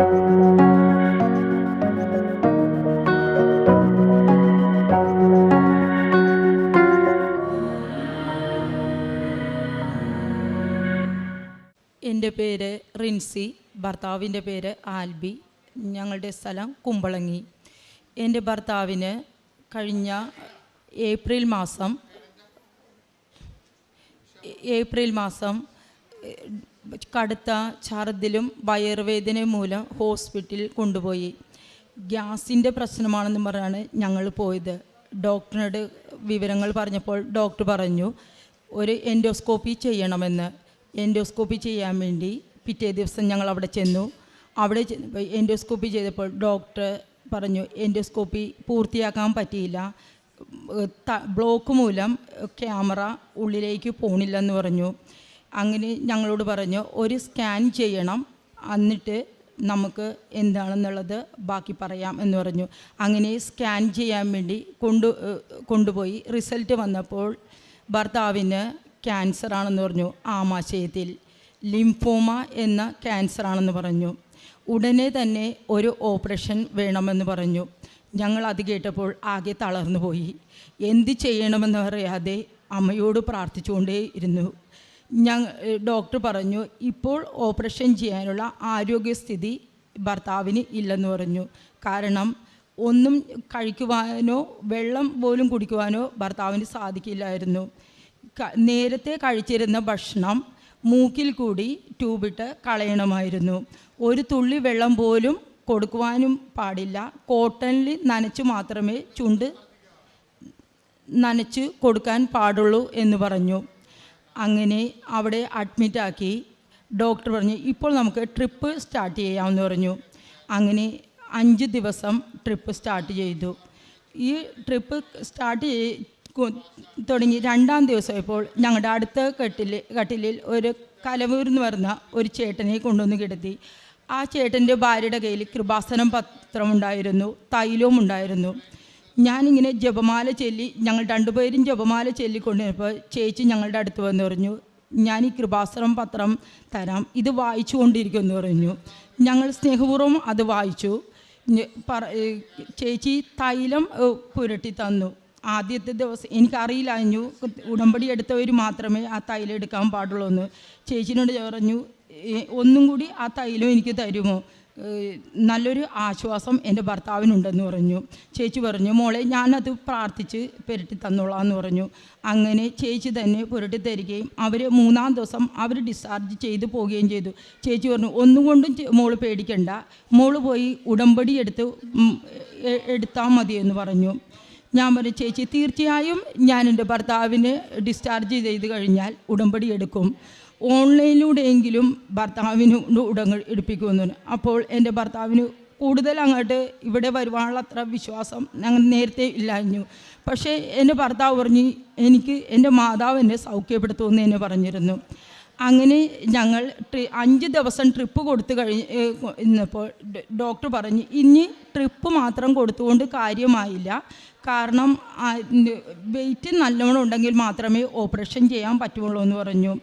എന്റെ പേര് റിൻസി ഭർത്താവിന്റെ പേര് ആൽബി ഞങ്ങളുടെ സ്ഥലം കുമ്പളങ്ങി. എന്റെ ഭർത്താവിന് കഴിഞ്ഞ ഏപ്രിൽ മാസം ഏപ്രിൽ മാസം കടുത്ത ഛർദിലും വയറുവേദനയും മൂലം ഹോസ്പിറ്റലിൽ കൊണ്ടുപോയി. ഗ്യാസിന്റെ പ്രശ്നമാണെന്ന് പറഞ്ഞാണ് ഞങ്ങൾ പോയത്. ഡോക്ടറിനോട് വിവരങ്ങൾ പറഞ്ഞപ്പോൾ ഡോക്ടർ പറഞ്ഞു ഒരു എൻഡോസ്കോപ്പി ചെയ്യണമെന്ന്. എൻഡോസ്കോപ്പി ചെയ്യാൻ വേണ്ടി പിറ്റേ ദിവസം ഞങ്ങൾ അവിടെ ചെന്നു. അവിടെ എൻഡോസ്കോപ്പി ചെയ്തപ്പോൾ ഡോക്ടർ പറഞ്ഞു എൻഡോസ്കോപ്പി പൂർത്തിയാക്കാൻ പറ്റിയില്ല. ബ്ലോക്ക് മൂലം ക്യാമറ ഉള്ളിലേക്ക് പോണില്ലെന്ന് പറഞ്ഞു. അങ്ങനെ ഞങ്ങളോട് പറഞ്ഞു ഒരു സ്കാൻ ചെയ്യണം. എന്നിട്ട് നമുക്ക് എന്താണെന്നുള്ളത് ബാക്കി പറയാം എന്ന് പറഞ്ഞു. അങ്ങനെ സ്കാൻ ചെയ്യാൻ വേണ്ടി കൊണ്ടു കൊണ്ടുപോയി. റിസൾട്ട് വന്നപ്പോൾ ഭർത്താവിന് ക്യാൻസർ ആണെന്ന് പറഞ്ഞു ആമാശയത്തിൽ. ലിംഫോമ എന്ന ക്യാൻസർ ആണെന്ന് പറഞ്ഞു. ഉടനെ തന്നെ ഒരു ഓപ്പറേഷൻ വേണമെന്ന് പറഞ്ഞു. ഞങ്ങൾ അത് കേട്ടപ്പോൾ ആകെ തളർന്നു പോയി എന്ത് ചെയ്യണമെന്ന് അറിയാതെ അമ്മയോട് പ്രാർത്ഥിച്ചുകൊണ്ടേ ഇരുന്നു ഞങ്ങൾ ഡോക്ടർ പറഞ്ഞു ഇപ്പോൾ ഓപ്പറേഷൻ ചെയ്യാനുള്ള ആരോഗ്യസ്ഥിതി ഭർത്താവിന് ഇല്ലെന്ന് പറഞ്ഞു. കാരണം ഒന്നും കഴിക്കുവാനോ വെള്ളം പോലും കുടിക്കുവാനോ ഭർത്താവിന് സാധിക്കില്ലായിരുന്നു. നേരത്തെ കഴിച്ചിരുന്ന ഭക്ഷണം മൂക്കിൽ കൂടി ട്യൂബിട്ട് കളയണമായിരുന്നു. ഒരു തുള്ളി വെള്ളം പോലും കൊടുക്കുവാനും പാടില്ല. കോട്ടണിൽ നനച്ച് മാത്രമേ ചുണ്ട് നനച്ച് കൊടുക്കാൻ പാടുള്ളൂ എന്ന് പറഞ്ഞു. അങ്ങനെ അവിടെ അഡ്മിറ്റാക്കി ഡോക്ടർ പറഞ്ഞു ഇപ്പോൾ നമുക്ക് ട്രിപ്പ് സ്റ്റാർട്ട് ചെയ്യാമെന്ന് പറഞ്ഞു. അങ്ങനെ അഞ്ച് ദിവസം ട്രിപ്പ് സ്റ്റാർട്ട് ചെയ്തു. ഈ ട്രിപ്പ് സ്റ്റാർട്ട് ചെയ് തുടങ്ങി രണ്ടാം ദിവസമായപ്പോൾ ഞങ്ങളുടെ അടുത്ത കട്ടിൽ കട്ടിലിൽ ഒരു കലവൂർ എന്ന് പറഞ്ഞ ഒരു ചേട്ടനെ കൊണ്ടുവന്ന് കിടത്തി. ആ ചേട്ടന്റെ ഭാര്യയുടെ കയ്യിൽ കൃപാസനം പത്രമുണ്ടായിരുന്നു തൈലവും ഉണ്ടായിരുന്നു. ഞാനിങ്ങനെ ജപമാല ചൊല്ലി ഞങ്ങൾ രണ്ടുപേരും ജപമാല ചൊല്ലിക്കൊണ്ടിരുന്നപ്പോൾ ചേച്ചി ഞങ്ങളുടെ അടുത്ത് വന്ന് പറഞ്ഞു ഞാൻ ഈ കൃപാസ്ത്രം പത്രം തരാം ഇത് വായിച്ചു കൊണ്ടിരിക്കുമെന്ന് പറഞ്ഞു. ഞങ്ങൾ സ്നേഹപൂർവം അത് വായിച്ചു. പറ ചേച്ചി തൈലം പുരട്ടി തന്നു. ആദ്യത്തെ ദിവസം എനിക്കറിയില്ലാഞ്ഞു ഉടമ്പടി എടുത്തവർ മാത്രമേ ആ തൈലം എടുക്കാൻ പാടുള്ളൂ എന്ന് ചേച്ചിനോട് പറഞ്ഞു "ഏ, ഒന്നും കൂടി ആ തൈലം എനിക്ക് തരുമോ? നല്ലൊരു ആശ്വാസം എന്റെ ഭർത്താവിനുണ്ടെന്ന് പറഞ്ഞു. ചേച്ചി പറഞ്ഞു മോളെ ഞാനത് പ്രാർത്ഥിച്ച് പുരട്ടി തന്നോളാം എന്ന് പറഞ്ഞു. അങ്ങനെ ചേച്ചി തന്നെ പുരട്ടി തരികയും അവർ മൂന്നാം ദിവസം അവർ ഡിസ്ചാർജ് ചെയ്ത് പോവുകയും ചെയ്തു. ചേച്ചി പറഞ്ഞു ഒന്നും കൊണ്ടും മോൾ പേടിക്കണ്ട. മോൾ പോയി ഉടമ്പടി എടുത്ത് എടുത്താൽ എന്ന് പറഞ്ഞു. ഞാൻ പറഞ്ഞു ചേച്ചി തീർച്ചയായും ഞാൻ എന്റെ ഭർത്താവിനെ ഡിസ്ചാർജ് ചെയ്ത് കഴിഞ്ഞാൽ ഉടമ്പടി എടുക്കും. ഓൺലൈനിലൂടെയെങ്കിലും ഭർത്താവിന് ഉടങ്ങൾ എടുപ്പിക്കുമെന്ന് അപ്പോൾ എന്റെ ഭർത്താവിന് കൂടുതൽ അങ്ങോട്ട് ഇവിടെ വരുവാനുള്ള അത്ര വിശ്വാസം ഞങ്ങൾ നേരത്തെ ഇല്ലായിരുന്നു. പക്ഷേ എന്റെ ഭർത്താവ് പറഞ്ഞ് എനിക്ക് എന്റെ മാതാവ് എന്നെ സൗഖ്യപ്പെടുത്തുമെന്ന് എന്നെ പറഞ്ഞിരുന്നു. അങ്ങനെ ഞങ്ങൾ ട്രി അഞ്ച് ദിവസം ട്രിപ്പ് കൊടുത്തു കഴിഞ്ഞ് ഇന്നപ്പോൾ ഡോക്ടർ പറഞ്ഞു ഇനി ട്രിപ്പ് മാത്രം കൊടുത്തുകൊണ്ട് കാര്യമായില്ല. കാരണം വെയിറ്റ് നല്ലോണം ഉണ്ടെങ്കിൽ മാത്രമേ ഓപ്പറേഷൻ ചെയ്യാൻ പറ്റുള്ളൂ എന്ന് പറഞ്ഞു.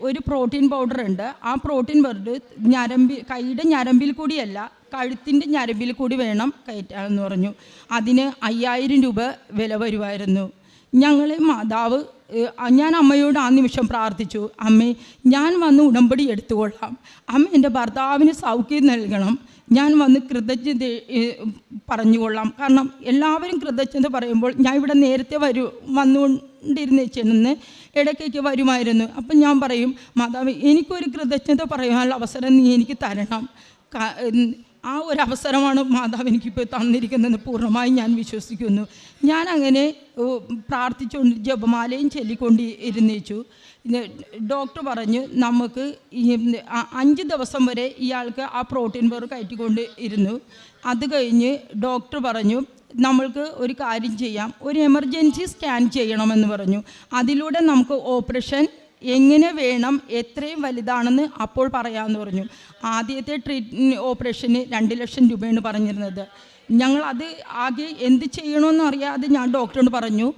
ഒരു പ്രോട്ടീൻ പൗഡർ ഉണ്ട്. ആ പ്രോട്ടീൻ പൗഡർ ഞരമ്പി കൈയുടെ ഞരമ്പിൽ കൂടിയല്ല കഴുത്തിന്റെ ഞരമ്പിൽ കൂടി വേണം കയറ്റാമെന്ന് പറഞ്ഞു. അതിന് അയ്യായിരം രൂപ വില വരുമായിരുന്നു. ഞങ്ങളെ മാതാവ് ഞാൻ അമ്മയോട് ആ നിമിഷം പ്രാർത്ഥിച്ചു അമ്മേ ഞാൻ വന്ന് ഉടമ്പടി എടുത്തുകൊള്ളാം. അമ്മ എന്റെ ഭർത്താവിന് സൗഖ്യം നൽകണം. ഞാൻ വന്ന് കൃതജ്ഞത പറഞ്ഞുകൊള്ളാം. കാരണം എല്ലാവരും കൃതജ്ഞത പറയുമ്പോൾ ഞാൻ ഇവിടെ നേരത്തെ വരൂ വന്നുകൊണ്ടിരുന്ന ചെന്ന് ഇടയ്ക്കൊക്കെ വരുമായിരുന്നു. അപ്പം ഞാൻ പറയും മാതാവ് എനിക്കൊരു കൃതജ്ഞത പറയാനുള്ള അവസരം നീ എനിക്ക് തരണം. ആ ഒരു അവസരമാണ് മാതാവ് എനിക്കിപ്പോൾ തന്നിരിക്കുന്നതെന്ന് പൂർണമായി ഞാൻ വിശ്വസിക്കുന്നു. ഞാൻ അങ്ങനെ പ്രാർത്ഥിച്ചുകൊണ്ട് ജപമാലയും ചൊല്ലിക്കൊണ്ട് ഇരുന്നേച്ചു. ഡോക്ടർ പറഞ്ഞു നമുക്ക് അഞ്ച് ദിവസം വരെ ഇയാൾക്ക് ആ പ്രോട്ടീൻ പവർ കയറ്റിക്കൊണ്ട് ഇരുന്നു. അത് കഴിഞ്ഞ് ഡോക്ടർ പറഞ്ഞു നമ്മൾക്ക് ഒരു കാര്യം ചെയ്യാം. ഒരു എമർജൻസി സ്കാൻ ചെയ്യണമെന്ന് പറഞ്ഞു. അതിലൂടെ നമുക്ക് ഓപ്പറേഷൻ എങ്ങനെ വേണം എത്രയും വലുതാണെന്ന് അപ്പോൾ പറയാമെന്ന് പറഞ്ഞു. ആദ്യത്തെ ട്രീറ്റ് ഓപ്പറേഷന് രണ്ട് ലക്ഷം രൂപയാണ് പറഞ്ഞിരുന്നത്. ഞങ്ങൾ അത് ആകെ എന്ത് ചെയ്യണമെന്ന് അറിയാതെ ഞാൻ ഡോക്ടറോട് പറഞ്ഞു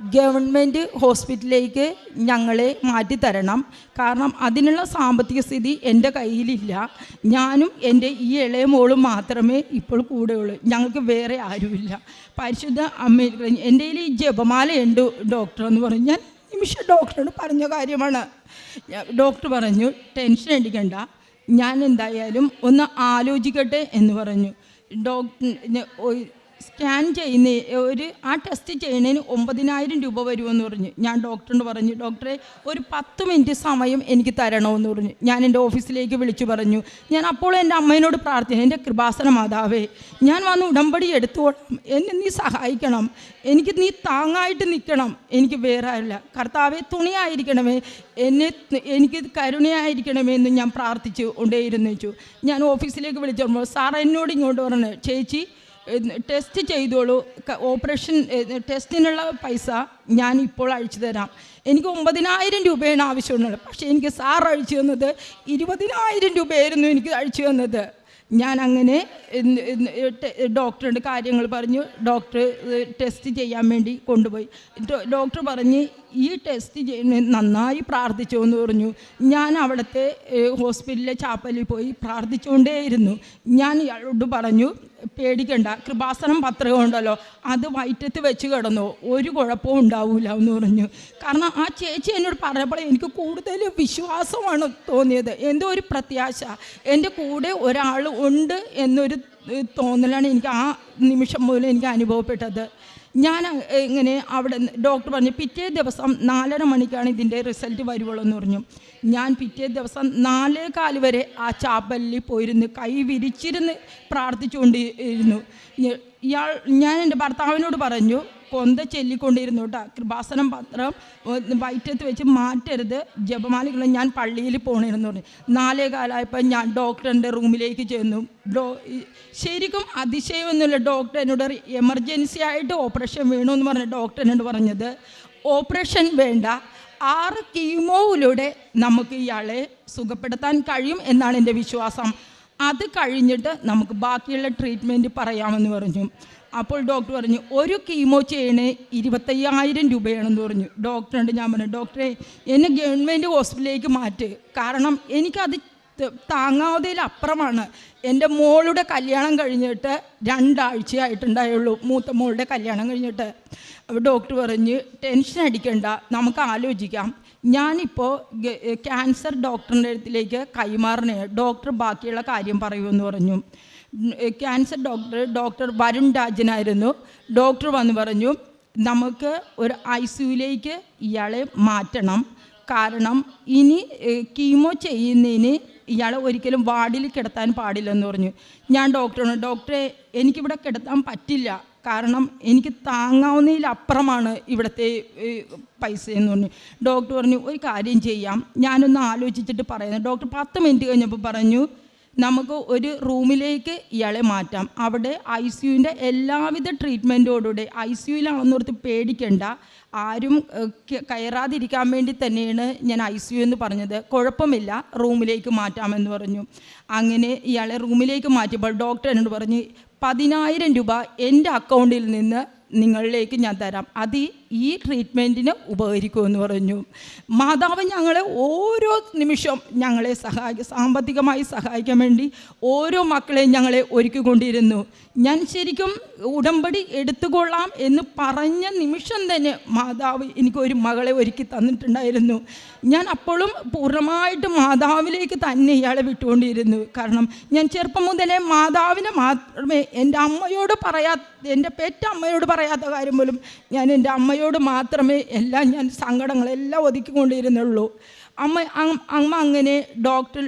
ഗവൺമെന്റ് ഹോസ്പിറ്റലിലേക്ക് ഞങ്ങളെ മാറ്റിത്തരണം കാരണം അതിനുള്ള സാമ്പത്തിക സ്ഥിതി എന്റെ കയ്യിലില്ല. ഞാനും എന്റെ ഈ ഇളയ മോളും മാത്രമേ ഇപ്പോൾ കൂടെയുള്ളൂ. ഞങ്ങൾക്ക് വേറെ ആരുമില്ല. പരിശുദ്ധ അമ്മയിൽ എന്റെ ഈ ജപമാലയുണ്ട് ഡോക്ടർ എന്ന് പറഞ്ഞു. ഞാൻ നിമിഷ ഡോക്ടറോട് പറഞ്ഞ കാര്യമാണ്. ഡോക്ടർ പറഞ്ഞു ടെൻഷൻ അടിക്കണ്ട. ഞാൻ എന്തായാലും ഒന്ന് ആലോചിക്കട്ടെ എന്ന് പറഞ്ഞു. ഡോക്ടർ സ്കാൻ ചെയ്യുന്ന ഒരു ആ ടെസ്റ്റ് ചെയ്യുന്നതിന് ഒമ്പതിനായിരം രൂപ വരുമെന്ന് പറഞ്ഞു. ഞാൻ ഡോക്ടറിനോട് പറഞ്ഞു ഡോക്ടറെ ഒരു പത്ത് മിനിറ്റ് സമയം എനിക്ക് തരണമെന്ന് പറഞ്ഞു. ഞാൻ എന്റെ ഓഫീസിലേക്ക് വിളിച്ചു പറഞ്ഞു. ഞാൻ അപ്പോൾ എന്റെ അമ്മയോട് പ്രാർത്ഥിച്ചു എന്റെ കൃപാസന മാതാവേ ഞാൻ വന്ന് ഉടമ്പടി എടുത്തോളാം. എന്നെ നീ സഹായിക്കണം. എനിക്ക് നീ താങ്ങായിട്ട് നിൽക്കണം. എനിക്ക് വേറെ അല്ല കർത്താവെ തുണിയായിരിക്കണമേ. എന്നെ എനിക്ക് കരുണയായിരിക്കണമേ എന്ന് ഞാൻ പ്രാർത്ഥിച്ചു കൊണ്ടേയിരുന്നു ഞാൻ ഓഫീസിലേക്ക് വിളിച്ചപ്പോൾ സാർ എന്നോട് ഇങ്ങോട്ട് പറഞ്ഞു ചേച്ചി ടെസ്റ്റ് ചെയ്തോളൂ. ഓപ്പറേഷൻ ടെസ്റ്റിനുള്ള പൈസ ഞാൻ ഇപ്പോൾ അഴിച്ചു തരാം. എനിക്ക് ഒമ്പതിനായിരം രൂപയാണ് ആവശ്യമുള്ളത്. പക്ഷേ എനിക്ക് സാർ അഴിച്ചു തന്നത് ഇരുപതിനായിരം രൂപയായിരുന്നു എനിക്ക് അഴിച്ചു തന്നത്. ഞാൻ അങ്ങനെ ഡോക്ടറുടെ കാര്യങ്ങൾ പറഞ്ഞു. ഡോക്ടർ ടെസ്റ്റ് ചെയ്യാൻ വേണ്ടി കൊണ്ടുപോയി. ഡോക്ടർ പറഞ്ഞ് ഈ ടെസ്റ്റ് ചെയ്യുന്ന നന്നായി പ്രാർത്ഥിച്ചു എന്ന് പറഞ്ഞു. ഞാൻ അവിടുത്തെ ഹോസ്പിറ്റലിലെ ചാപ്പലിൽ പോയി പ്രാർത്ഥിച്ചുകൊണ്ടേയിരുന്നു ഞാൻ ഇയാളോട് പറഞ്ഞു പേടിക്കണ്ട. കൃപാസനം പത്രം ഉണ്ടല്ലോ. അത് വയറ്റത്ത് വെച്ച് കിടന്നു. ഒരു കുഴപ്പവും ഉണ്ടാവില്ല എന്ന് പറഞ്ഞു. കാരണം ആ ചേച്ചി എന്നോട് പറഞ്ഞപ്പോൾ എനിക്ക് കൂടുതൽ വിശ്വാസമാണ് തോന്നിയത്. എന്തോ ഒരു പ്രത്യാശ. എന്റെ കൂടെ ഒരാൾ ഉണ്ട് എന്നൊരു തോന്നലാണ് എനിക്ക് ആ നിമിഷം മുതൽ എനിക്ക് അനുഭവപ്പെട്ടത്. ഞാൻ ഇങ്ങനെ അവിടെ ഡോക്ടർ പറഞ്ഞു പിറ്റേ ദിവസം നാലര മണിക്കാണ് ഇതിന്റെ റിസൾട്ട് വരുവുള്ളൂ എന്ന് പറഞ്ഞു. ഞാൻ പിറ്റേ ദിവസം നാലേ കാൽ വരെ ആ ചാപ്പലിൽ പോയിരുന്ന് കൈ വിരിച്ചിരുന്ന് പ്രാർത്ഥിച്ചുകൊണ്ടിരുന്നു. ഇയാൾ ഞാൻ എന്റെ ഭർത്താവിനോട് പറഞ്ഞു കൊന്ത ചൊല്ലിക്കൊണ്ടിരുന്നു കേട്ടോ കൃപാസനം പത്രം വയറ്റത്ത് വെച്ച് മാറ്റരുത്. ജപമാലകൾ ഞാൻ പള്ളിയിൽ പോകണിരുന്നു നാലേ കാലമായപ്പോൾ ഞാൻ ഡോക്ടറിന്റെ റൂമിലേക്ക് ചെന്നു. ഡോ ശരിക്കും അതിശയമൊന്നുമില്ല. ഡോക്ടർ എന്നോട് എമർജൻസി ആയിട്ട് ഓപ്പറേഷൻ വേണമെന്ന് പറഞ്ഞ ഡോക്ടർ എന്നോട് പറഞ്ഞത്. ഓപ്പറേഷൻ വേണ്ട. ആറ് കീമോയിലൂടെ നമുക്ക് ഇയാളെ സുഖപ്പെടുത്താൻ കഴിയും എന്നാണ് എന്റെ വിശ്വാസം. അത് കഴിഞ്ഞിട്ട് നമുക്ക് ബാക്കിയുള്ള ട്രീറ്റ്മെന്റ് പറയാമെന്ന് പറഞ്ഞു. അപ്പോൾ ഡോക്ടർ പറഞ്ഞു ഒരു കീമോ ചെയ്യണേ ഇരുപത്തയ്യായിരം രൂപയാണെന്ന് പറഞ്ഞു. ഡോക്ടറുണ്ട് ഞാൻ പറഞ്ഞു ഡോക്ടറെ എന്നെ ഗവൺമെന്റ് ഹോസ്പിറ്റലിലേക്ക് മാറ്റ്. കാരണം എനിക്കത് താങ്ങാവുന്നതിലപ്പുറമാണ് എന്റെ മോളുടെ കല്യാണം കഴിഞ്ഞിട്ട് രണ്ടാഴ്ചയായിട്ടുണ്ടായുള്ളൂ മൂത്ത മോളുടെ കല്യാണം കഴിഞ്ഞിട്ട്. അപ്പോൾ ഡോക്ടർ പറഞ്ഞ് ടെൻഷൻ അടിക്കണ്ട നമുക്ക് ആലോചിക്കാം. ഞാനിപ്പോൾ ക്യാൻസർ ഡോക്ടറിന്റെ അടുത്തിലേക്ക് കൈമാറണേ. ഡോക്ടർ ബാക്കിയുള്ള കാര്യം പറയുമെന്ന് പറഞ്ഞു. ക്യാൻസർ ഡോക്ടർ ഡോക്ടർ വരുൺ രാജനായിരുന്നു. ഡോക്ടർ വന്ന് പറഞ്ഞു നമുക്ക് ഒരു ഐ സിയുലേക്ക് ഇയാളെ മാറ്റണം. കാരണം ഇനി കീമോ ചെയ്യുന്നതിന് ഇയാളെ ഒരിക്കലും വാർഡിൽ കിടത്താൻ പാടില്ലെന്ന് പറഞ്ഞു. ഞാൻ ഡോക്ടറാണ് ഡോക്ടറെ എനിക്കിവിടെ കിടത്താൻ പറ്റില്ല. കാരണം എനിക്ക് താങ്ങാവുന്നതിലപ്പുറമാണ് ഇവിടുത്തെ പൈസ എന്ന് പറഞ്ഞു. ഡോക്ടർ പറഞ്ഞു ഒരു കാര്യം ചെയ്യാം. ഞാനൊന്ന് ആലോചിച്ചിട്ട് പറയുന്നു. ഡോക്ടർ പത്ത് മിനിറ്റ് കഴിഞ്ഞപ്പോൾ പറഞ്ഞു നമുക്ക് ഒരു റൂമിലേക്ക് ഇയാളെ മാറ്റാം. അവിടെ ഐ സിയുവിന്റെ എല്ലാവിധ ട്രീറ്റ്മെന്റോടുകൂടെ ഐ സിയുവിലാണെന്നോർത്ത് പേടിക്കേണ്ട. ആരും കയറാതിരിക്കാൻ വേണ്ടി തന്നെയാണ് ഞാൻ ഐ സി യു എന്ന് പറഞ്ഞത്. കുഴപ്പമില്ല റൂമിലേക്ക് മാറ്റാമെന്ന് പറഞ്ഞു. അങ്ങനെ ഇയാളെ റൂമിലേക്ക് മാറ്റിയപ്പോൾ ഡോക്ടർ എന്നോട് പറഞ്ഞ് പതിനായിരം രൂപ എന്റെ അക്കൗണ്ടിൽ നിന്ന് നിങ്ങളിലേക്ക് ഞാൻ തരാം. അത് ഈ- ട്രീറ്റ്മെന്റിന് ഉപകരിക്കുമെന്ന് പറഞ്ഞു. മാതാവ് ഞങ്ങളെ ഓരോ നിമിഷം ഞങ്ങളെ സഹായിക്കും സാമ്പത്തികമായി സഹായിക്കാൻ വേണ്ടി ഓരോ മക്കളെയും ഞങ്ങളെ ഒരുക്കിക്കൊണ്ടിരുന്നു. ഞാൻ ശരിക്കും ഉടമ്പടി എടുത്തുകൊള്ളാം എന്ന് പറഞ്ഞ നിമിഷം തന്നെ മാതാവ് എനിക്ക് ഒരു മകളെ ഒരുക്കി തന്നിട്ടുണ്ടായിരുന്നു. ഞാൻ അപ്പോഴും പൂർണമായിട്ട് മാതാവിലേക്ക് തന്നെ ഇയാളെ വിട്ടുകൊണ്ടിരുന്നു. കാരണം ഞാൻ ചെറുപ്പം മുതലേ മാതാവിനെ മാത്രമേ എന്റെ അമ്മയോട് പറയാ എന്റെ പെറ്റ അമ്മയോട് പറയാത്ത കാര്യം പോലും ഞാൻ എന്റെ അമ്മയോട് മാത്രമേ എല്ലാം ഞാൻ സങ്കടങ്ങളെല്ലാം ഒതുക്കിക്കൊണ്ടിരുന്നുള്ളൂ. അമ്മ അമ്മ അങ്ങനെ ഡോക്ടർ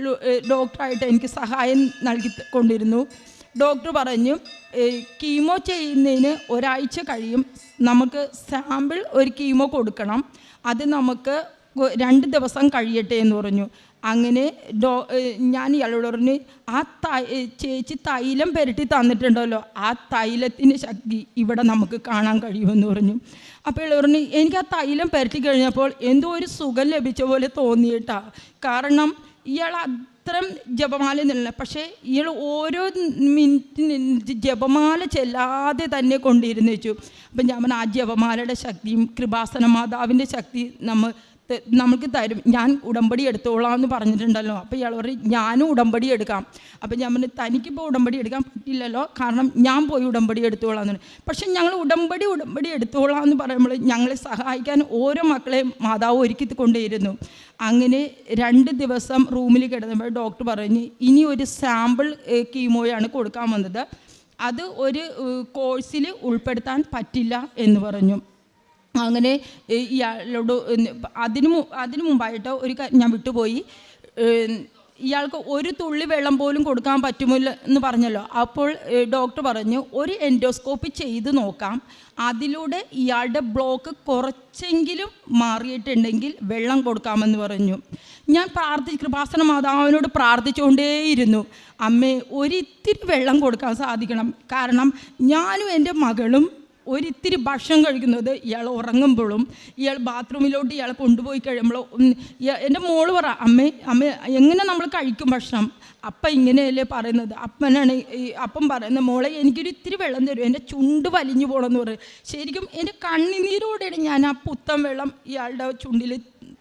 ഡോക്ടറായിട്ട് എനിക്ക് സഹായം നൽകി കൊണ്ടിരുന്നു. ഡോക്ടർ പറഞ്ഞു കീമോ ചെയ്യുന്നതിന് ഒരാഴ്ച കഴിയും. നമുക്ക് സാമ്പിൾ ഒരു കീമോ കൊടുക്കണം. അത് നമുക്ക് രണ്ട് ദിവസം കഴിയട്ടെ എന്ന് പറഞ്ഞു. അങ്ങനെ ഡോ ഞാൻ ഇയാളോട് പറഞ്ഞു ആ ചേച്ചി തൈലം പെരട്ടി തന്നിട്ടുണ്ടല്ലോ ആ തൈലത്തിന്റെ ശക്തി ഇവിടെ നമുക്ക് കാണാൻ കഴിയുമെന്ന് പറഞ്ഞു. അപ്പോൾ ഇയാൾ പറഞ്ഞു എനിക്ക് ആ തൈലം പെരട്ടി കഴിഞ്ഞപ്പോൾ എന്തോ ഒരു സുഖം ലഭിച്ച പോലെ തോന്നിയിട്ടാ. കാരണം ഇയാൾ അത്രയും ജപമാല നിന്നില്ല. പക്ഷേ ഇയാൾ ഓരോ മിനിറ്റിന് ജപമാല ചെല്ലാതെ തന്നെ കൊണ്ടിരുന്നു വെച്ചു. അപ്പം ഞാൻ ആ ജപമാലയുടെ ശക്തിയും കൃപാസന മാതാവിന്റെ ശക്തി നമ്മ ത- നമുക്ക് തരും. ഞാൻ ഉടമ്പടി എടുത്തോളാം എന്ന് പറഞ്ഞിട്ടുണ്ടല്ലോ. അപ്പോൾ ഇയാൾ പറയും ഞാനും ഉടമ്പടി എടുക്കാം. അപ്പോൾ ഞാൻ പറഞ്ഞു തനിക്കിപ്പോൾ ഉടമ്പടി എടുക്കാൻ പറ്റില്ലല്ലോ. കാരണം ഞാൻ പോയി ഉടമ്പടി എടുത്തോളാം എന്ന്. പക്ഷെ ഞങ്ങൾ ഉടമ്പടി ഉടമ്പടി എടുത്തോളാം എന്ന് പറയുമ്പോൾ ഞങ്ങളെ സഹായിക്കാൻ ഓരോ മക്കളെയും മാതാവ് ഒരുക്കി കൊണ്ടേയിരുന്നു അങ്ങനെ രണ്ട് ദിവസം റൂമിൽ കിടന്നപ്പോൾ ഡോക്ടർ പറഞ്ഞു ഇനി ഒരു സാമ്പിൾ കീമോയാണ് കൊടുക്കാൻ വന്നത്. അത് ഒരു കോഴ്സിൽ ഉൾപ്പെടുത്താൻ പറ്റില്ല എന്ന് പറഞ്ഞു. അങ്ങനെ ഇയാളോട് അതിനു അതിനു മുമ്പായിട്ട് ഒരു ഞാൻ വിട്ടുപോയി. ഇയാൾക്ക് ഒരു തുള്ളി വെള്ളം പോലും കൊടുക്കാൻ പറ്റുമില്ല എന്ന് പറഞ്ഞല്ലോ. അപ്പോൾ ഡോക്ടർ പറഞ്ഞു ഒരു എൻഡോസ്കോപ്പി ചെയ്ത് നോക്കാം. അതിലൂടെ ഇയാളുടെ ബ്ലോക്ക് കുറച്ചെങ്കിലും മാറിയിട്ടുണ്ടെങ്കിൽ വെള്ളം കൊടുക്കാമെന്ന് പറഞ്ഞു. ഞാൻ പ്രാർത്ഥി കൃപാസന മാതാവിനോട് പ്രാർത്ഥിച്ചുകൊണ്ടേയിരുന്നു. അമ്മേ ഒരിത്തിരി വെള്ളം കൊടുക്കാൻ സാധിക്കണം. കാരണം ഞാനും എന്റെ മകളും ഒരിത്തിരി ഭക്ഷണം കഴിക്കുന്നത് ഇയാൾ ഉറങ്ങുമ്പോഴും ഇയാൾ ബാത്റൂമിലോട്ട് ഇയാൾ കൊണ്ടുപോയി കഴിയുമ്പോഴും എന്റെ മോൾ പറ അമ്മേ അമ്മ എങ്ങനെ നമ്മൾ കഴിക്കും ഭക്ഷണം? അപ്പം ഇങ്ങനെയല്ലേ പറയുന്നത്. അപ്പനാണ് ഈ അപ്പം പറയുന്നത് മോളെ എനിക്കൊരു ഇത്തിരി വെള്ളം തരും എന്റെ ചുണ്ട് വലിഞ്ഞു പോകണമെന്ന് പറയും. ശരിക്കും എന്റെ കണ്ണിനീരോടെയാണ് ഞാൻ ആ പുത്തം വെള്ളം ഇയാളുടെ ചുണ്ടിൽ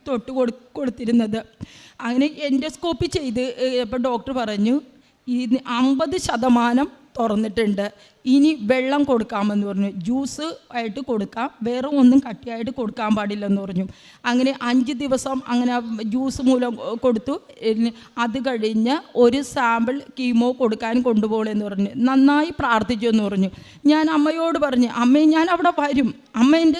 തൊട്ട് കൊടു കൊടുത്തിരുന്നത്. അങ്ങനെ എൻഡോസ്കോപ്പി ചെയ്ത് ഇപ്പോൾ ഡോക്ടർ പറഞ്ഞു ഈ അമ്പത് ശതമാനം തുറന്നിട്ടുണ്ട്. ഇനി വെള്ളം കൊടുക്കാമെന്ന് പറഞ്ഞു. ജ്യൂസ് ആയിട്ട് കൊടുക്കാം. വേറെ ഒന്നും കട്ടിയായിട്ട് കൊടുക്കാൻ പാടില്ലെന്ന് പറഞ്ഞു. അങ്ങനെ അഞ്ച് ദിവസം അങ്ങനെ ജ്യൂസ് മൂലം കൊടുത്തു. അത് കഴിഞ്ഞ് ഒരു സാമ്പിൾ കീമോ കൊടുക്കാൻ കൊണ്ടുപോകണമെന്ന് പറഞ്ഞു. നന്നായി പ്രാർത്ഥിച്ചു എന്ന് പറഞ്ഞു. ഞാൻ അമ്മയോട് പറഞ്ഞു അമ്മേ ഞാൻ അവിടെ വരും. അമ്മ എന്റെ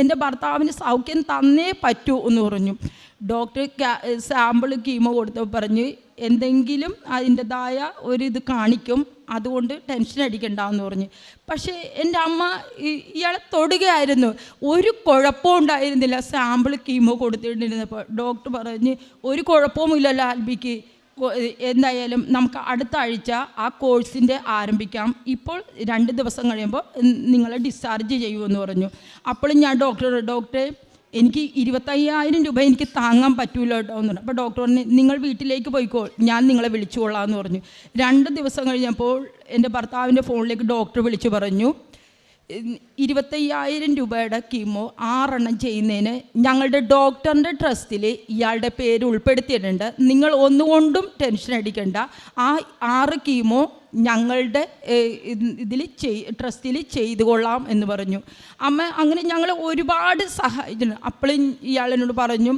എന്റെ ഭർത്താവിന് സൗഖ്യം തന്നേ പറ്റൂ എന്ന് പറഞ്ഞു. ഡോക്ടർ സാമ്പിൾ കീമോ കൊടുത്തപ്പോൾ പറഞ്ഞ് എന്തെങ്കിലും അതിന്റെതായ ഒരു കാണിക്കും അതുകൊണ്ട് ടെൻഷൻ അടിക്കണ്ടെന്ന് പറഞ്ഞു. പക്ഷേ എന്റെ അമ്മ ഇയാളെ തൊടുകയായിരുന്നു. ഒരു കുഴപ്പവും ഉണ്ടായിരുന്നില്ല സാമ്പിൾ കീമോ കൊടുത്തിട്ടിരുന്നപ്പോൾ ഡോക്ടർ പറഞ്ഞ് ഒരു കുഴപ്പവുമില്ലല്ലോ ആൽബിക്ക്. എന്തായാലും നമുക്ക് അടുത്ത ആഴ്ച ആ കോഴ്സിന്റെ ആരംഭിക്കാം. ഇപ്പോൾ രണ്ട് ദിവസം കഴിയുമ്പോൾ നിങ്ങളെ ഡിസ്ചാർജ് ചെയ്യുമെന്ന് പറഞ്ഞു. അപ്പോൾ ഞാൻ ഡോക്ടർ ഡോക്ടറെ എനിക്ക് ഇരുപത്തയ്യായിരം രൂപ എനിക്ക് താങ്ങാൻ പറ്റൂല കേട്ടോ എന്ന് പറഞ്ഞു. അപ്പോൾ ഡോക്ടർ നിങ്ങൾ വീട്ടിലേക്ക് പോയിക്കോ ഞാൻ നിങ്ങളെ വിളിച്ചുകൊള്ളാം എന്ന് പറഞ്ഞു. രണ്ട് ദിവസം കഴിഞ്ഞപ്പോൾ എന്റെ ഭർത്താവിന്റെ ഫോണിലേക്ക് ഡോക്ടർ വിളിച്ചു പറഞ്ഞു ഇരുപത്തയ്യായിരം രൂപയുടെ കീമോ ആറെണ്ണം ചെയ്യുന്നതിന് ഞങ്ങളുടെ ഡോക്ടറിന്റെ ട്രസ്റ്റിൽ ഇയാളുടെ പേര് ഉൾപ്പെടുത്തിയിട്ടുണ്ട്. നിങ്ങൾ ഒന്നുകൊണ്ടും ടെൻഷൻ അടിക്കണ്ട. ആ ആറ് കീമോ ഞങ്ങളുടെ ഇതിൽ ചെയ് ട്രസ്റ്റിൽ ചെയ്തു കൊള്ളാം എന്ന് പറഞ്ഞു. അമ്മ അങ്ങനെ ഞങ്ങൾ ഒരുപാട് സഹായിച്ചിട്ടുണ്ട്. അപ്പോഴും ഇയാളെന്നോട് പറഞ്ഞു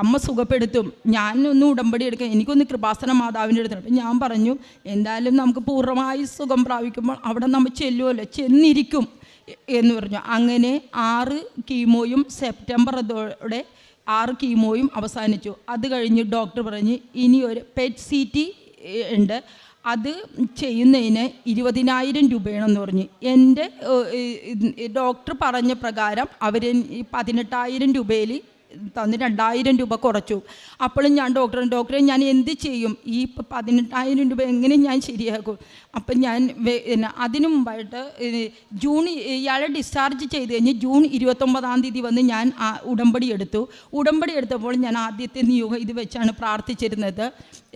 അമ്മ സുഖപ്പെടുത്തും. ഞാനൊന്ന് ഉടമ്പടി എടുക്കാം എനിക്കൊന്ന് കൃപാസന മാതാവിന്റെ അടുത്ത് അപ്പം ഞാൻ പറഞ്ഞു എന്തായാലും നമുക്ക് പൂർണമായി സുഖം പ്രാപിക്കുമ്പോൾ അവിടെ നമ്മൾ ചെല്ലുമല്ലോ. ചെന്നിരിക്കും. എന്ന് പറഞ്ഞു. അങ്ങനെ ആറ് കീമോയും സെപ്റ്റംബർ അതോടെ ആറ് കീമോയും അവസാനിച്ചു. അത് കഴിഞ്ഞ് ഡോക്ടർ പറഞ്ഞ് ഇനി ഒരു പെറ്റ് സി ടി ഉണ്ട്. അത് ചെയ്യുന്നതിന് ഇരുപതിനായിരം രൂപയാണെന്ന് പറഞ്ഞു. എന്റെ ഡോക്ടർ പറഞ്ഞ പ്രകാരം അവർ പതിനെട്ടായിരം രൂപയിൽ തന്ന് രണ്ടായിരം രൂപ കുറച്ചു. അപ്പോഴും ഞാൻ ഡോക്ടറെ ഡോക്ടറെ ഞാൻ എന്ത് ചെയ്യും? ഈ പതിനെട്ടായിരം രൂപ എങ്ങനെ ഞാൻ ശരിയാക്കും? അപ്പം ഞാൻ അതിനു മുമ്പായിട്ട് ജൂൺ ഇയാളെ ഡിസ്ചാർജ് ചെയ്ത് കഴിഞ്ഞ് ജൂൺ ഇരുപത്തൊമ്പതാം തീയതി വന്ന് ഞാൻ ഉടമ്പടി എടുത്തു. ഉടമ്പടി എടുത്തപ്പോൾ ഞാൻ ആദ്യത്തെ നിയോഗം ഇത് വെച്ചാണ് പ്രാർത്ഥിച്ചിരുന്നത്.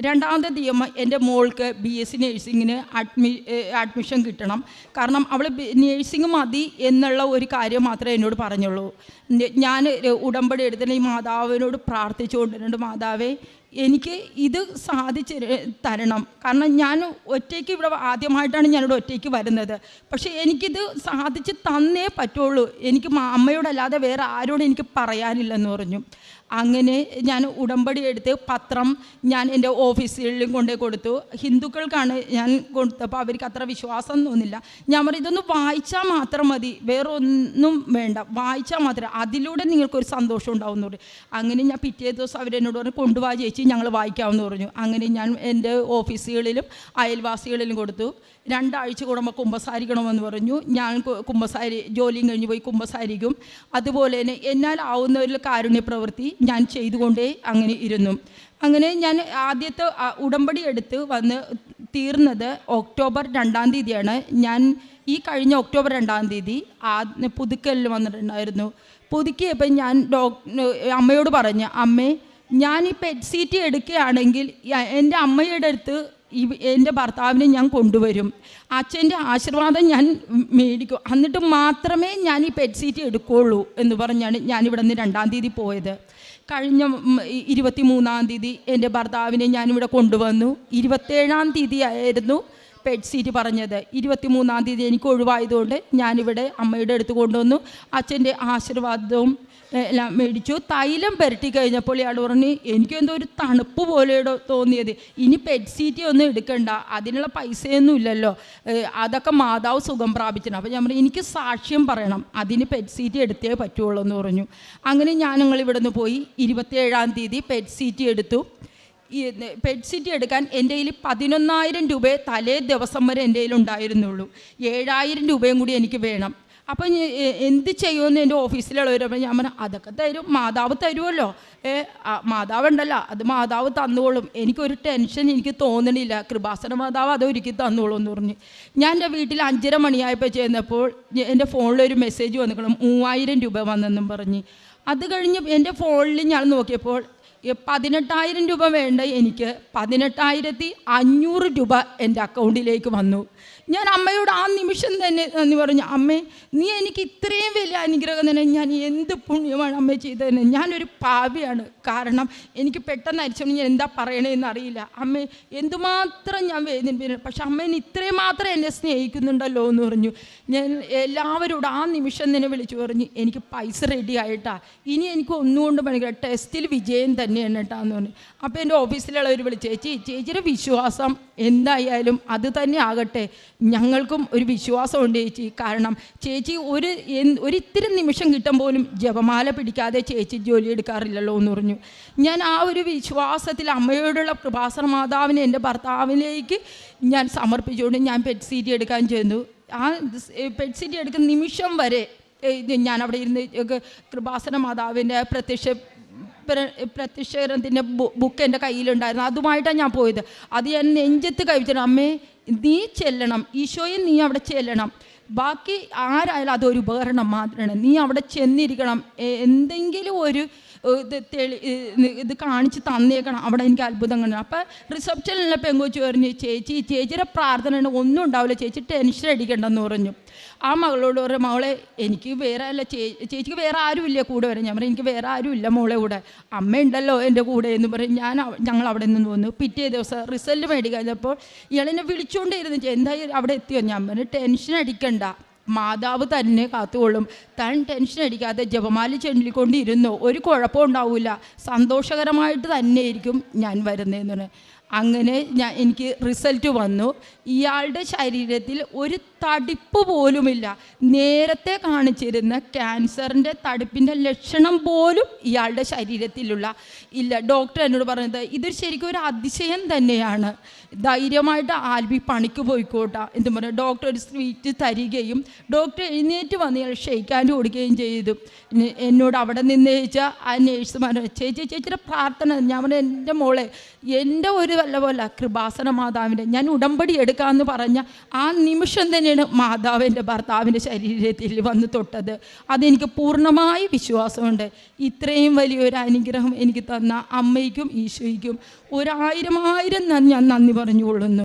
രണ്ടാമത്തെ നിയമം എന്റെ മോൾക്ക് ബി എസ് സി നേഴ്സിങ്ങിന് അഡ്മി അഡ്മിഷൻ കിട്ടണം. കാരണം അവൾ നേഴ്സിംഗ് മതി എന്നുള്ള ഒരു കാര്യം മാത്രമേ എന്നോട് പറഞ്ഞുള്ളൂ. ഞാൻ ഉടമ്പടി എടുത്തിട്ട് ഈ മാതാവിനോട് പ്രാർത്ഥിച്ചുകൊണ്ടിരുന്നുണ്ട് മാതാവേ എനിക്ക് ഇത് സാധിച്ച് തരണം. കാരണം ഞാൻ ഒറ്റയ്ക്ക് ഇവിടെ ആദ്യമായിട്ടാണ് ഞാനിവിടെ ഒറ്റയ്ക്ക് വരുന്നത്. പക്ഷേ എനിക്കിത് സാധിച്ച് തന്നേ പറ്റുള്ളൂ. എനിക്ക് അമ്മയോടല്ലാതെ വേറെ ആരോടും എനിക്ക് പറയാനില്ലെന്ന് പറഞ്ഞു. അങ്ങനെ ഞാൻ ഉടമ്പടി എടുത്ത് പത്രം ഞാൻ എന്റെ ഓഫീസുകളിലും കൊണ്ടേ കൊടുത്തു. ഹിന്ദുക്കൾക്കാണ് ഞാൻ കൊടുത്തപ്പോൾ അവർക്ക് അത്ര വിശ്വാസം തോന്നില്ല. ഞാൻ പറയും ഇതൊന്ന് വായിച്ചാൽ മാത്രം മതി വേറൊന്നും വേണ്ട വായിച്ചാൽ മാത്രം അതിലൂടെ നിങ്ങൾക്കൊരു സന്തോഷം ഉണ്ടാവും എന്ന് പറഞ്ഞു. അങ്ങനെ ഞാൻ പിറ്റേ ദിവസം അവരെന്നോട് പറഞ്ഞു കൊണ്ടുപോകാ ചേച്ചി ഞങ്ങൾ വായിക്കാമെന്ന് പറഞ്ഞു. അങ്ങനെ ഞാൻ എന്റെ ഓഫീസുകളിലും അയൽവാസികളിലും കൊടുത്തു. രണ്ടാഴ്ച കൂടുമ്പോൾ കുമ്പസാരിക്കണമെന്ന് പറഞ്ഞു. ഞാൻ കുമ്പസാരി ജോലിയും കഴിഞ്ഞ് പോയി കുമ്പസാരിക്കും. അതുപോലെ തന്നെ എന്നാൽ ഒരു കാരുണ്യ പ്രവൃത്തി ഞാൻ ചെയ്തുകൊണ്ടേ അങ്ങനെ ഇരുന്നു. അങ്ങനെ ഞാൻ ആദ്യത്തെ ഉടമ്പടി എടുത്ത് വന്ന് തീർന്നത് ഒക്ടോബർ രണ്ടാം തീയതിയാണ്. ഞാൻ ഈ കഴിഞ്ഞ ഒക്ടോബർ രണ്ടാം തീയതി ആ പുതുക്കലിൽ വന്നിട്ടുണ്ടായിരുന്നു. പുതുക്കിയപ്പോൾ ഞാൻ ഡോക് അമ്മയോട് പറഞ്ഞു അമ്മേ ഞാൻ ഈ പെറ്റ് സീറ്റ് എടുക്കുകയാണെങ്കിൽ എന്റെ അമ്മയുടെ അടുത്ത് ഈ എന്റെ ഭർത്താവിനെ ഞാൻ കൊണ്ടുവരും. അച്ഛന്റെ ആശീർവാദം ഞാൻ മേടിക്കും. എന്നിട്ട് മാത്രമേ ഞാൻ ഈ പെറ്റ് സീറ്റ് എടുക്കുകയുള്ളൂ എന്ന് പറഞ്ഞാണ് ഞാനിവിടെ നിന്ന് രണ്ടാം തീയതി പോയത്. കഴിഞ്ഞ ഇരുപത്തി മൂന്നാം തീയതി എന്റെ ഭർത്താവിനെ ഞാനിവിടെ കൊണ്ടുവന്നു. ഇരുപത്തേഴാം തീയതി ആയിരുന്നു പെറ്റ് സീറ്റ് പറഞ്ഞത്. ഇരുപത്തി മൂന്നാം തീയതി എനിക്ക് ഒഴിവായതുകൊണ്ട് ഞാനിവിടെ അമ്മയുടെ അടുത്ത് കൊണ്ടുവന്നു. അച്ഛന്റെ ആശീർവാദവും എല്ലാം മേടിച്ചു. തൈലം പുരട്ടി കഴിഞ്ഞപ്പോൾ ഇയാൾ പറഞ്ഞു എനിക്കെന്തോ ഒരു തണുപ്പ് പോലെ തോന്നിയത്. ഇനി പെറ്റ് സീറ്റ് ഒന്നും എടുക്കണ്ട. അതിനുള്ള പൈസയൊന്നും ഇല്ലല്ലോ. അതൊക്കെ മാതാവ് സുഖം പ്രാപിച്ചിട്ടുണ്ട്. അപ്പോൾ ഞാൻ പറഞ്ഞു എനിക്ക് സാക്ഷ്യം പറയണം. അതിന് പെറ്റ് സീറ്റ് എടുത്തേ പറ്റുള്ളൂ എന്ന് പറഞ്ഞു. അങ്ങനെ ഞാൻ ഞങ്ങൾ ഇവിടെ നിന്ന് പോയി. ഇരുപത്തേഴാം തീയതി പെറ്റ് സീറ്റ് എടുത്തു. പെറ്റ് സീറ്റ് എടുക്കാൻ എന്റെ കയ്യിൽ പതിനൊന്നായിരം രൂപയെ തലേ ദിവസം വരെ എന്റെ കയ്യിൽ ഉണ്ടായിരുന്നുള്ളൂ. ഏഴായിരം രൂപയും കൂടി എനിക്ക് വേണം. അപ്പം എന്ത് ചെയ്യുമെന്ന് എന്റെ ഓഫീസിലുള്ളവർ അപ്പം ഞാൻ പറഞ്ഞു അതൊക്കെ തരും മാതാവ് തരുമല്ലോ ഏ മാതാവ് ഉണ്ടല്ലോ അത് മാതാവ് തന്നോളും. എനിക്കൊരു ടെൻഷൻ എനിക്ക് തോന്നണില്ല. കൃപാസന മാതാവ് അത് ഒരുക്കി തന്നോളും എന്ന് പറഞ്ഞു. ഞാൻ എന്റെ വീട്ടിൽ അഞ്ചര മണിയായപ്പോൾ ചെന്നപ്പോൾ എന്റെ ഫോണിലൊരു മെസ്സേജ് വന്നിക്കണം മൂവായിരം രൂപ വന്നെന്നും പറഞ്ഞ്. അത് കഴിഞ്ഞ് എന്റെ ഫോണിൽ ഞാൻ നോക്കിയപ്പോൾ പതിനെട്ടായിരം രൂപ വേണ്ട എനിക്ക് പതിനെട്ടായിരത്തി അഞ്ഞൂറ് രൂപ എന്റെ അക്കൗണ്ടിലേക്ക് വന്നു. ഞാൻ അമ്മയോട് ആ നിമിഷം തന്നെ എന്ന് പറഞ്ഞു അമ്മേ നീ എനിക്ക് ഇത്രയും വലിയ അനുഗ്രഹം തന്നെ ഞാൻ എന്ത് പുണ്യമാണ് അമ്മ ചെയ്തതെന്ന്. ഞാനൊരു പാവിയാണ് കാരണം എനിക്ക് പെട്ടെന്ന് അരിച്ചു ഞാൻ എന്താ പറയണതെന്ന് അറിയില്ല. അമ്മേ എന്തുമാത്രം ഞാൻ വേദനിപ്പിക്കുന്നു. പക്ഷെ അമ്മ എന്നെ ഇത്രയും മാത്രം എന്നെ സ്നേഹിക്കുന്നുണ്ടല്ലോ എന്ന് പറഞ്ഞു. ഞാൻ എല്ലാവരോടും ആ നിമിഷം തന്നെ വിളിച്ചു പറഞ്ഞു എനിക്ക് പൈസ റെഡി ആയിട്ടാ. ഇനി എനിക്ക് ഒന്നുകൊണ്ട് പണിക്കില്ല ടെസ്റ്റിൽ വിജയം തന്നെയാണ് കേട്ടാന്ന് പറഞ്ഞു. അപ്പോൾ എന്റെ ഓഫീസിലുള്ളവർ വിളിച്ചു ചേച്ചി ചേച്ചിയുടെ വിശ്വാസം എന്തായാലും അത് തന്നെ ആകട്ടെ. ഞങ്ങൾക്കും ഒരു വിശ്വാസമുണ്ട് ചേച്ചി. കാരണം ചേച്ചി ഒരു ഒരിത്തിരി നിമിഷം കിട്ടും പോലും ജപമാല പിടിക്കാതെ ചേച്ചി ജോലി എടുക്കാറില്ലല്ലോ എന്ന് പറഞ്ഞു. ഞാൻ ആ ഒരു വിശ്വാസത്തിൽ അമ്മയോടുള്ള കൃപാസന മാതാവിനെ എന്റെ ഭർത്താവിലേക്ക് ഞാൻ സമർപ്പിച്ചുകൊണ്ട് ഞാൻ പെറ്റ് സീറ്റി എടുക്കാൻ ചെന്നു. ആ പെറ്റ് സീറ്റി എടുക്കുന്ന നിമിഷം വരെ ഞാൻ അവിടെ ഇരുന്ന് കൃപാസന മാതാവിന്റെ പ്രത്യക്ഷ പ്ര- പ്രത്യക്ഷത്തിന്റെ ബുക്ക് എന്റെ കയ്യിലുണ്ടായിരുന്നു. അതുമായിട്ടാണ് ഞാൻ പോയത്. അത് ഞാൻ നെഞ്ചത്ത് കഴിച്ചിട്ട് അമ്മേ നീ ചെല്ലണം. ഈശോയെ നീ അവിടെ ചെല്ലണം. ബാക്കി ആരായാലും അതൊരു ഉപകരണം മാത്രമാണ്. നീ അവിടെ ചെന്നിരിക്കണം. എന്തെങ്കിലും ഒരു ഇത് ഇത് കാണിച്ച് തന്നേക്കണം. അവിടെ എനിക്ക് അത്ഭുതം കണ്ടു അപ്പം റിസപ്ഷനിലെ പെങ്കുച്ചു പറഞ്ഞു ചേച്ചി ചേച്ചിയുടെ പ്രാർത്ഥന ഉണ്ട്, ഒന്നും ഉണ്ടാവില്ല. ചേച്ചി ടെൻഷൻ അടിക്കണ്ടെന്ന് പറഞ്ഞു. ആ മകളോട് പറഞ്ഞു മകളെ എനിക്ക് വേറെ അല്ല. ചേച്ചിക്ക് വേറെ ആരുമില്ല കൂടെ വരാൻ. ഞാൻ എനിക്ക് വേറെ ആരുമില്ല മോളെ കൂടെ. അമ്മയുണ്ടല്ലോ എന്റെ കൂടെ. എന്ന് പറയും ഞാൻ ഞങ്ങൾ അവിടെ നിന്ന് പോന്നു പിറ്റേ ദിവസം റിസൾട്ട് മേടിക്കാഞ്ഞപ്പോൾ ഇയാളെന്നെ വിളിച്ചുകൊണ്ടേ ഇരുന്നു. എന്തായി? അവിടെ എത്തിയോ? ഞാൻ പറഞ്ഞു ടെൻഷൻ അടിക്കണ്ട. മാതാവ് തന്നെ കാത്തുകൊള്ളും. താൻ ടെൻഷൻ അടിക്കാതെ ജപമാല ചൊല്ലിക്കൊണ്ടിരുന്നു. ഒരു കുഴപ്പം ഉണ്ടാവില്ല സന്തോഷകരമായിട്ട് തന്നെയായിരിക്കും ഞാൻ വരുന്നതെന്ന് അങ്ങനെ ഞാൻ എനിക്ക് റിസൾട്ട് വന്നു. ഇയാളുടെ ശരീരത്തിൽ ഒരു തടിപ്പ് പോലുമില്ല. നേരത്തെ കാണിച്ചിരുന്ന ക്യാൻസറിന്റെ തടിപ്പിന്റെ ലക്ഷണം പോലും ഇയാളുടെ ശരീരത്തിലുള്ള ഇല്ല. ഡോക്ടർ എന്നോട് പറഞ്ഞത് ഇതൊരു ശരിക്കും ഒരു അതിശയം തന്നെയാണ്. ധൈര്യമായിട്ട് ആൽബി പണിക്ക് പോയിക്കോട്ടെ. എന്തും പറയുക ഡോക്ടർ ഒരു സ്വീറ്റ് തരികയും ഡോക്ടർ എഴുന്നേറ്റ് വന്ന് ഇയാൾ ഷെയ്ക്കാന്റെ കൊടുക്കുകയും ചെയ്തു. എന്നോട് അവിടെ നിന്ന് ചോദിച്ചാൽ ആ നേഴ്സ് പറഞ്ഞു ചേച്ചി ചേച്ചിയുടെ പ്രാർത്ഥന ഞാൻ പറഞ്ഞു എന്റെ മോളെ എന്റെ ഒരു വല്ല പോലെ കൃപാസന മാതാവിന്റെ ഞാൻ ഉടമ്പടി എടുക്കാമെന്ന് പറഞ്ഞ ആ നിമിഷം തന്നെയാണ് മാതാവ് എന്റെ ഭർത്താവിന്റെ ശരീരത്തിൽ വന്ന് തൊട്ടത്. അതെനിക്ക് പൂർണമായ വിശ്വാസമുണ്ട്. ഇത്രയും വലിയൊരു അനുഗ്രഹം എനിക്ക് തന്ന അമ്മയ്ക്കും ഈശോയ്ക്കും. ഒരായിരം ആയിരം ഞാൻ നന്ദി പറഞ്ഞുകൊള്ളുന്നു